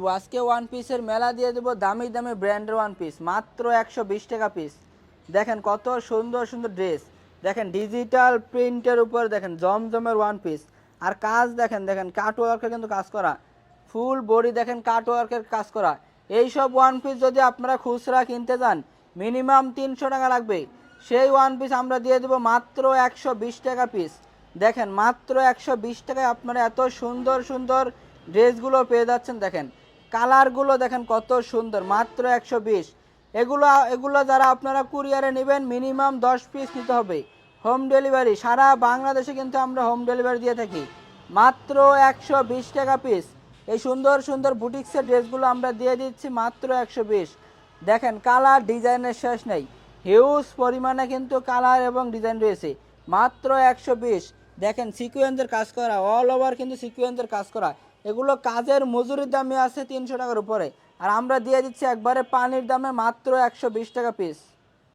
তো আজকে ওয়ান পিসের মেলা দিয়ে দেবো দামি দামি ব্র্যান্ডের ওয়ান পিস মাত্র একশো বিশ টাকা পিস দেখেন কত সুন্দর সুন্দর ড্রেস দেখেন ডিজিটাল প্রিন্টের উপর দেখেন জমজমের ওয়ান পিস আর কাজ দেখেন দেখেন কাট ওয়ার্কের কিন্তু কাজ করা। ফুল বডি দেখেন কাট ওয়ার্কের কাজ করা। এই সব ওয়ান পিস যদি আপনারা খুচরা কিনতে যান মিনিমাম তিনশো টাকা লাগবে। সেই ওয়ান পিস আমরা দিয়ে দেবো মাত্র একশো বিশ টাকা পিস দেখেন মাত্র একশো বিশ টাকায় আপনারা এত সুন্দর সুন্দর ড্রেসগুলো পেয়ে যাচ্ছেন, দেখেন। কালারগুলো দেখেন কত সুন্দর, মাত্র একশো বিশ। এগুলো এগুলো যারা আপনারা কুরিয়ারে নেবেন, মিনিমাম দশ পিস নিতে হবে। হোম ডেলিভারি, সারা বাংলাদেশে কিন্তু আমরা হোম ডেলিভারি দিয়ে থাকি। মাত্র একশো বিশ টাকা পিস। এই সুন্দর সুন্দর বুটিক্সের ড্রেসগুলো আমরা দিয়ে দিচ্ছি, মাত্র একশো বিশ। দেখেন, কালার ডিজাইনের শেষ নেই। হিউজ পরিমাণে কিন্তু কালার এবং ডিজাইন রয়েছে। মাত্র একশো বিশ। দেখেন সিকুয়েন্সের কাজ করা অল ওভার কিন্তু সিকুয়েন্সের কাজ করা। এগুলো কাজের মজুরির দামে আছে তিনশো টাকার উপরে। আর আমরা দিয়ে দিচ্ছি একবারে পানির দামে মাত্র একশো বিশ টাকা পিস